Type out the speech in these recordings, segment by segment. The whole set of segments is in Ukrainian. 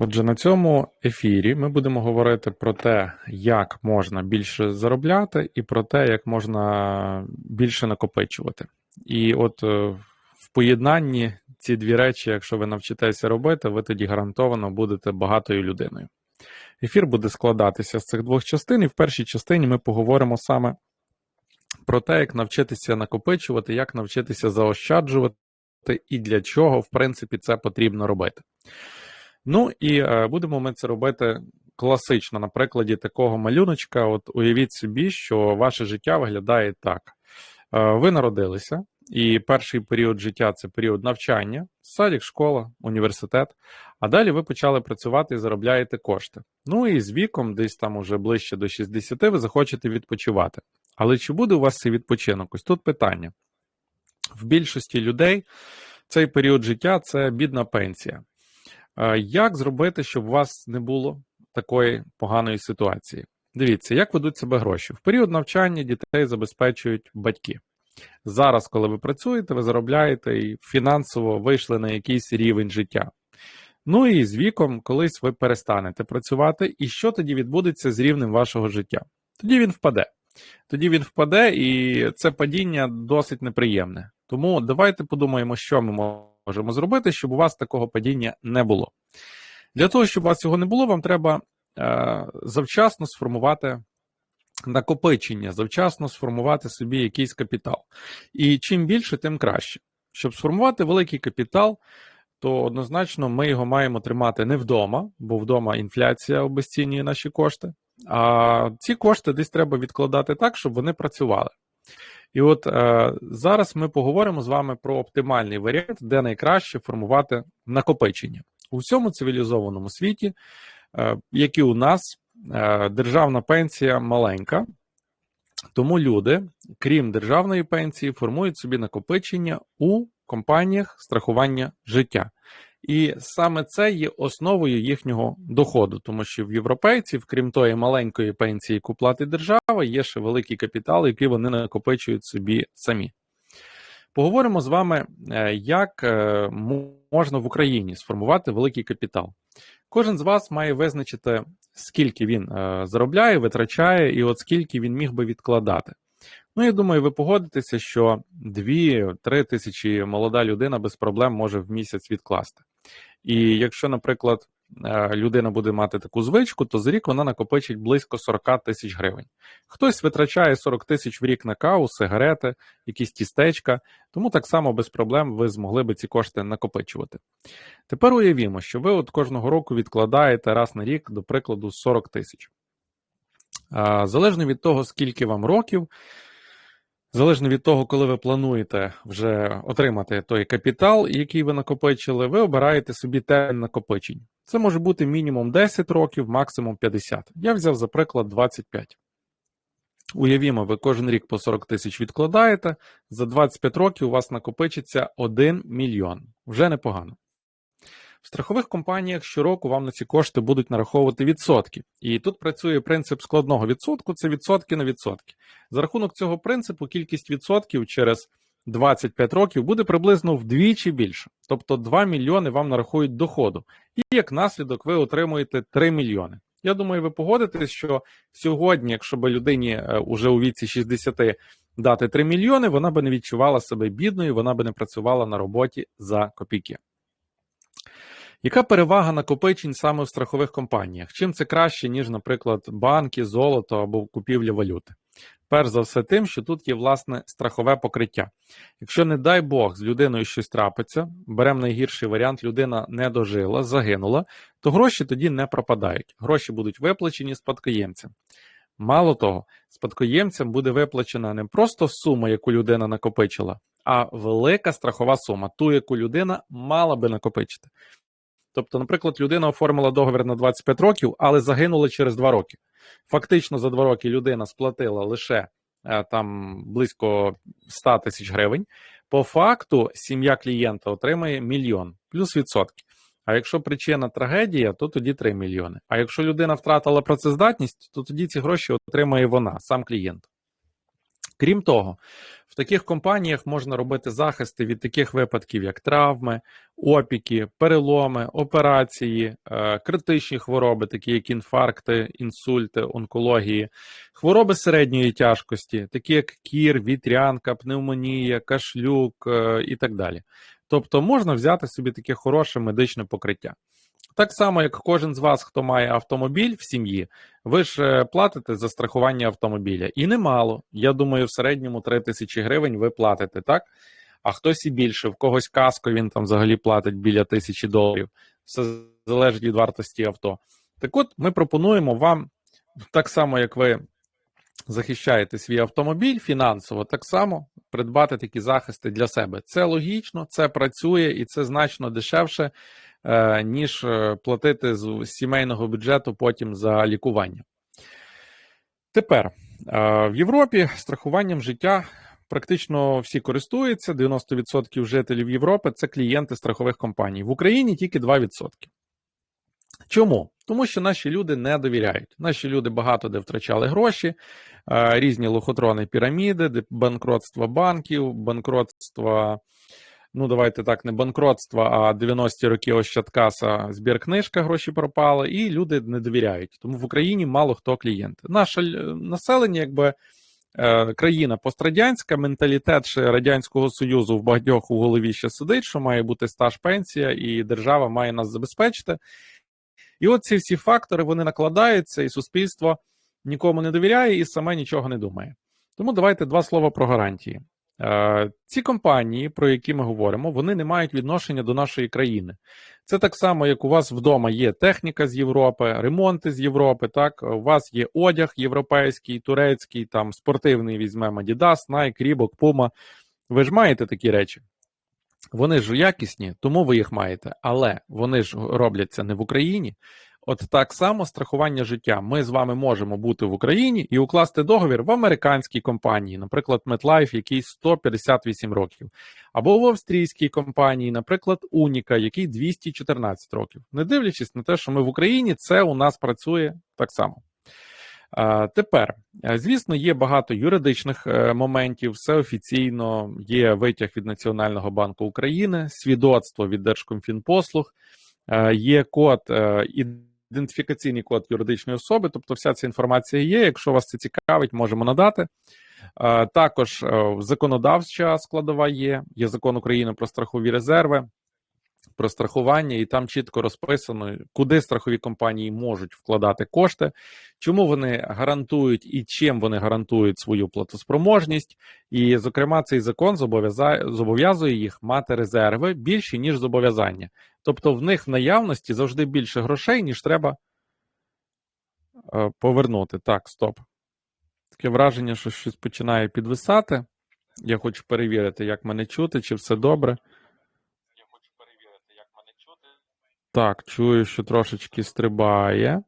Отже, на цьому ефірі ми будемо говорити про те, як можна більше заробляти, і про те, як можна більше накопичувати. І от е, в поєднанні ці дві речі, якщо ви навчитеся робити, ви тоді гарантовано будете багатою людиною. Ефір буде складатися з цих двох частин, і в першій частині ми поговоримо саме про те, як навчитися накопичувати, як навчитися заощаджувати і для чого, в принципі, це потрібно робити. Ну і е, будемо ми це робити класично на прикладі такого малюночка. От уявіть собі, що ваше життя виглядає так: Е, ви народилися, і перший період життя це період навчання, садик, школа, університет. А далі ви почали працювати і заробляєте кошти. Ну і з віком, десь там уже ближче до 60, ви захочете відпочивати. Але чи буде у вас цей відпочинок? Ось тут питання. В більшості людей цей період життя це бідна пенсія. Як зробити, щоб у вас не було такої поганої ситуації? Дивіться, як ведуть себе гроші. В період навчання дітей забезпечують батьки. Зараз, коли ви працюєте, ви заробляєте і фінансово вийшли на якийсь рівень життя. Ну і з віком, колись ви перестанете працювати, і що тоді відбудеться з рівнем вашого життя? Тоді він впаде. Тоді він впаде, і це падіння досить неприємне. Тому давайте подумаємо, що ми можемо зробити, щоб у вас такого падіння не було. Для того, щоб у вас цього не було, вам треба е, завчасно сформувати накопичення, завчасно сформувати собі якийсь капітал. І чим більше, тим краще. Щоб сформувати великий капітал, то однозначно ми його маємо тримати не вдома, бо вдома інфляція обесцінює наші кошти. А ці кошти десь треба відкладати так, щоб вони працювали. І от е, зараз ми поговоримо з вами про оптимальний варіант, де найкраще формувати накопичення у всьому цивілізованому світі, е, як і у нас, е, державна пенсія маленька, тому люди, крім державної пенсії, формують собі накопичення у компаніях страхування життя. І саме це є основою їхнього доходу, тому що в європейців, крім тої маленької пенсії, яку платить держава, є ще великий капітал, який вони накопичують собі самі. Поговоримо з вами, е, як е, можна в Україні сформувати великий капітал. Кожен з вас має визначити, скільки він е, заробляє, витрачає, і от скільки він міг би відкладати. Ну, я думаю, ви погодитеся, що 2-3 тисячі молода людина без проблем може в місяць відкласти. І якщо, наприклад, е, людина буде мати таку звичку, то за рік вона накопичить близько 40 тисяч гривень. Хтось витрачає 40 тисяч в рік на каву, сигарети, якісь тістечка, тому так само без проблем ви змогли би ці кошти накопичувати. Тепер уявімо, що ви от кожного року відкладаєте раз на рік, до прикладу, 40 тисяч. Залежно від того, скільки вам років. Залежно від того, коли ви плануєте вже отримати той капітал, який ви накопичили, ви обираєте собі термін накопичень. Це може бути мінімум 10 років, максимум 50. Я взяв, за приклад, 25. Уявімо, ви кожен рік по 40 тисяч відкладаєте, за 25 років у вас накопичиться 1 мільйон. Вже непогано. В страхових компаніях щороку вам на ці кошти будуть нараховувати відсотки. І тут працює принцип складного відсотку це відсотки на відсотки. За рахунок цього принципу, кількість відсотків через 25 років буде приблизно вдвічі більше. Тобто 2 мільйони вам нарахують доходу. І як наслідок ви отримуєте 3 мільйони. Я думаю, ви погодитесь, що сьогодні, якщо б людині е, уже у віці 60 дати 3 мільйони, вона би не відчувала себе бідною, вона би не працювала на роботі за копійки. Яка перевага накопичень саме в страхових компаніях? Чим це краще, ніж, наприклад, банки, золото або купівля валюти? Перш за все, тим, що тут є власне страхове покриття. Якщо, не дай Бог, з людиною щось трапиться, беремо найгірший варіант, людина не дожила, загинула, то гроші тоді не пропадають. Гроші будуть виплачені спадкоємцям. Мало того, спадкоємцям буде виплачена не просто сума, яку людина накопичила, а велика страхова сума, ту, яку людина мала би накопичити. Тобто, наприклад, людина оформила договір на 25 років, але загинула через 2 роки. Фактично, за 2 роки людина сплатила лише е, там близько 100 тисяч гривень. По факту, сім'я клієнта отримає мільйон плюс відсотки. А якщо причина трагедія, то тоді 3 мільйони. А якщо людина втратила працездатність, то тоді ці гроші отримає вона, сам клієнт. Крім того, в таких компаніях можна робити захисти від таких випадків, як травми, опіки, переломи, операції, е, критичні хвороби, такі як інфаркти, інсульти, онкології, хвороби середньої тяжкості, такі як кір, вітрянка, пневмонія, кашлюк е, і так далі. Тобто можна взяти собі таке хороше медичне покриття. Так само, як кожен з вас, хто має автомобіль в сім'ї, ви ж е, платите за страхування автомобіля. І немало. Я думаю, в середньому 3 тисячі гривень ви платите, так? А хтось і більше, в когось каско він там взагалі платить біля тисячі доларів. Все залежить від вартості авто. Так от ми пропонуємо вам, так само, як ви захищаєте свій автомобіль фінансово, так само придбати такі захисти для себе. Це логічно, це працює і це значно дешевше, ніж е, платити з сімейного бюджету потім за лікування. Тепер е, в Європі страхуванням життя. Практично всі користуються. 90% жителів Європи це клієнти страхових компаній. В Україні тільки 2%. Чому? Тому що наші люди не довіряють. Наші люди багато де втрачали гроші, е, різні лохотрони піраміди, банкротства банків, банкротства. Ну, давайте так, не банкротство, а 90-ті роки Ощадкаса, збіркнижка, гроші пропали, і люди не довіряють. Тому в Україні мало хто клієнт. Наше населення, якби е, країна пострадянська, менталітет ще Радянського Союзу в багатьох у голові ще сидить, що має бути стаж пенсія, і держава має нас забезпечити. І от ці всі фактори вони накладаються, і суспільство нікому не довіряє і саме нічого не думає. Тому давайте два слова про гарантії. Е, ці компанії, про які ми говоримо, вони не мають відношення до нашої країни. Це так само, як у вас вдома є техніка з Європи, ремонти з Європи. Так, у вас є одяг європейський, турецький, там спортивний візьмемо Adidas, Nike, Reebok, Puma. Ви ж маєте такі речі. Вони ж якісні, тому ви їх маєте, але вони ж робляться не в Україні. От так само страхування життя. Ми з вами можемо бути в Україні і укласти договір в американській компанії, наприклад, MetLife, який 158 років, або в австрійській компанії, наприклад, Уніка, який 214 років. Не дивлячись на те, що ми в Україні, це у нас працює так само. Тепер, е, звісно, є багато юридичних е, моментів, все офіційно, є витяг від Національного банку України, свідоцтво від Держкомфінпослуг, е, є код, ідентифікаційний код юридичної особи, тобто вся ця інформація є. Якщо вас це цікавить, можемо надати. Також законодавча складова є, є закон України про страхові резерви про страхування, і там чітко розписано, куди страхові компанії можуть вкладати кошти, чому вони гарантують і чим вони гарантують свою платоспроможність. І, зокрема, цей закон зобов'язує їх мати резерви більші, ніж зобов'язання. Тобто в них в наявності завжди більше грошей, ніж треба е, повернути. Так, стоп. Таке враження, що щось починає підвисати. Я хочу перевірити, як мене чути, чи все добре. Я хочу перевірити, як мене чути. Так, чую, що трошечки стрибає.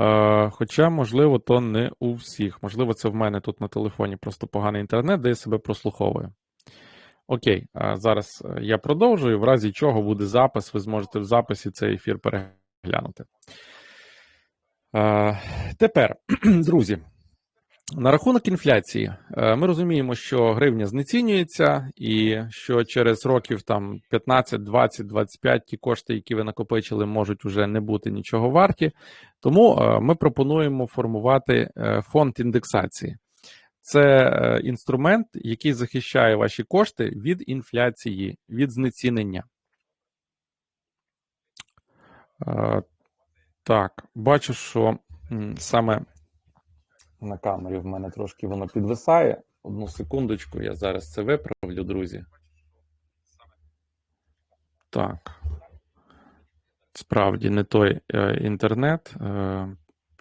Е, Хоча, можливо, то не у всіх. Можливо, це в мене тут на телефоні просто поганий інтернет, де я себе прослуховую. Окей, зараз е, я продовжую. В разі чого буде запис, ви зможете в записі цей ефір переглянути. Е, Тепер, друзі. На рахунок інфляції, е, ми розуміємо, що гривня знецінюється, і що через років там 15, 20, 25 ті кошти, які ви накопичили, можуть вже не бути нічого варті. Тому ми пропонуємо формувати фонд індексації. Це інструмент, який захищає ваші кошти від інфляції, від знецінення. Так, бачу, що саме на камері в мене трошки воно підвисає. Одну секундочку, я зараз це виправлю, друзі. Так. Справді, не той е, інтернет. Е,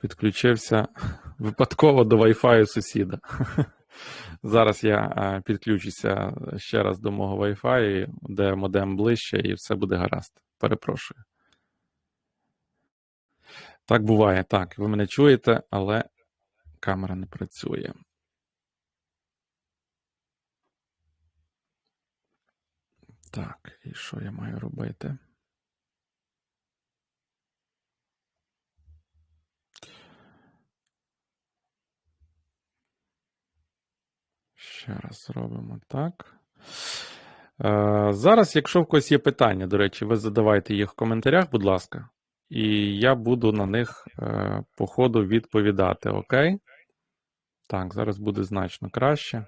підключився випадково до Wi-Fi сусіда. Зараз я е, підключуся ще раз до мого Wi-Fi, де модем ближче, і все буде гаразд. Перепрошую. Так буває, так. Ви мене чуєте, але камера не працює. Так, і що я маю робити? Ще раз зробимо так. Е, Зараз, якщо в когось є питання, до речі, ви задавайте їх в коментарях, будь ласка, і я буду на них е, по ходу відповідати, окей? Так, зараз буде значно краще.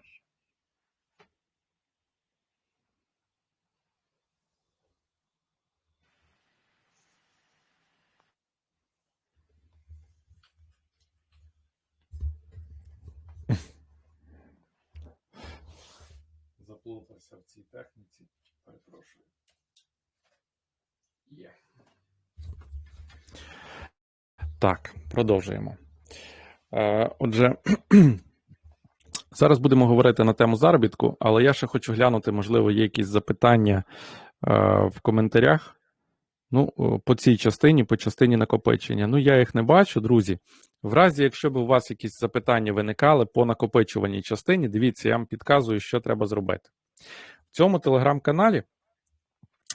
Заплутався в цій техніці. Перепрошую. Є. Так, продовжуємо. Е, Отже, зараз будемо говорити на тему заробітку, але я ще хочу глянути, можливо, є якісь запитання е, в коментарях. Ну, по цій частині, по частині накопичення. Ну, я їх не бачу, друзі. В разі, якщо б у вас якісь запитання виникали по накопичуваній частині, дивіться, я вам підказую, що треба зробити. В цьому телеграм-каналі,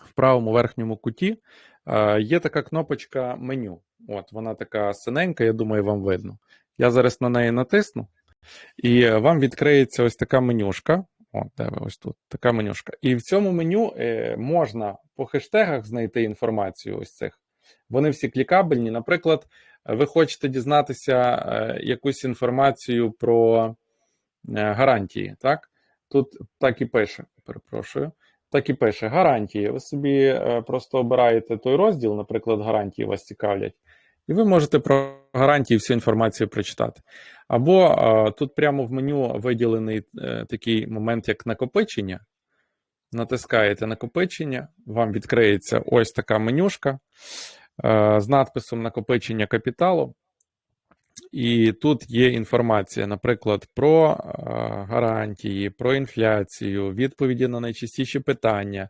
в правому верхньому куті, е, є така кнопочка меню. От, вона така синенька, я думаю, вам видно. Я зараз на неї натисну, і е, вам відкриється ось така менюшка. От, ви ось тут, така менюшка. І в цьому меню е, можна по хештегах знайти інформацію ось цих. Вони всі клікабельні. Наприклад, ви хочете дізнатися е, якусь інформацію про е, гарантії, так? Тут так і пише, перепрошую. Так і пише гарантії. Ви собі е, просто обираєте той розділ, наприклад, гарантії вас цікавлять, і ви можете про гарантії всю інформацію прочитати. Або тут прямо в меню виділений е, такий момент, як накопичення. Натискаєте накопичення, вам відкриється ось така менюшка е, з надписом накопичення капіталу. І тут є інформація, наприклад, про е, гарантії, про інфляцію, відповіді на найчастіші питання,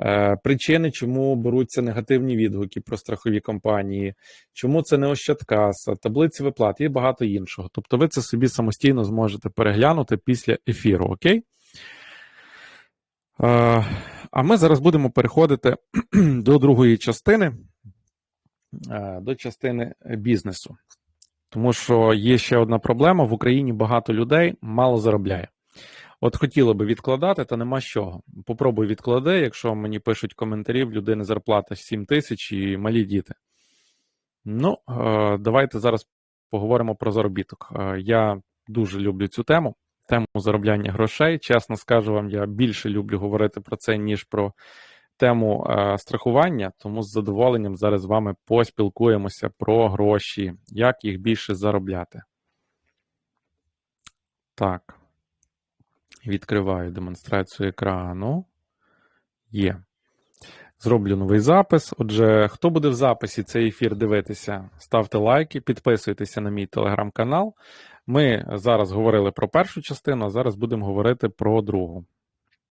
е, причини, чому беруться негативні відгуки про страхові компанії, чому це не Ощадкаса, таблиці виплат і багато іншого. Тобто ви це собі самостійно зможете переглянути після ефіру, окей? Е, А ми зараз будемо переходити до другої частини, до частини бізнесу. Тому що є ще одна проблема: в Україні багато людей мало заробляє. От хотіли би відкладати, та нема з чого. Попробуй відклади, якщо мені пишуть коментарі, в людини зарплата 7 тисяч і малі діти. Ну, е, давайте зараз поговоримо про заробіток. Е, Я дуже люблю цю тему, тему заробляння грошей. Чесно скажу вам, я більше люблю говорити про це, ніж про тему е, страхування, тому з задоволенням зараз з вами поспілкуємося про гроші, як їх більше заробляти. Так. Відкриваю демонстрацію екрану. Є. Зроблю новий запис. Отже, хто буде в записі цей ефір дивитися, ставте лайки, підписуйтеся на мій телеграм-канал. Ми зараз говорили про першу частину, а зараз будемо говорити про другу.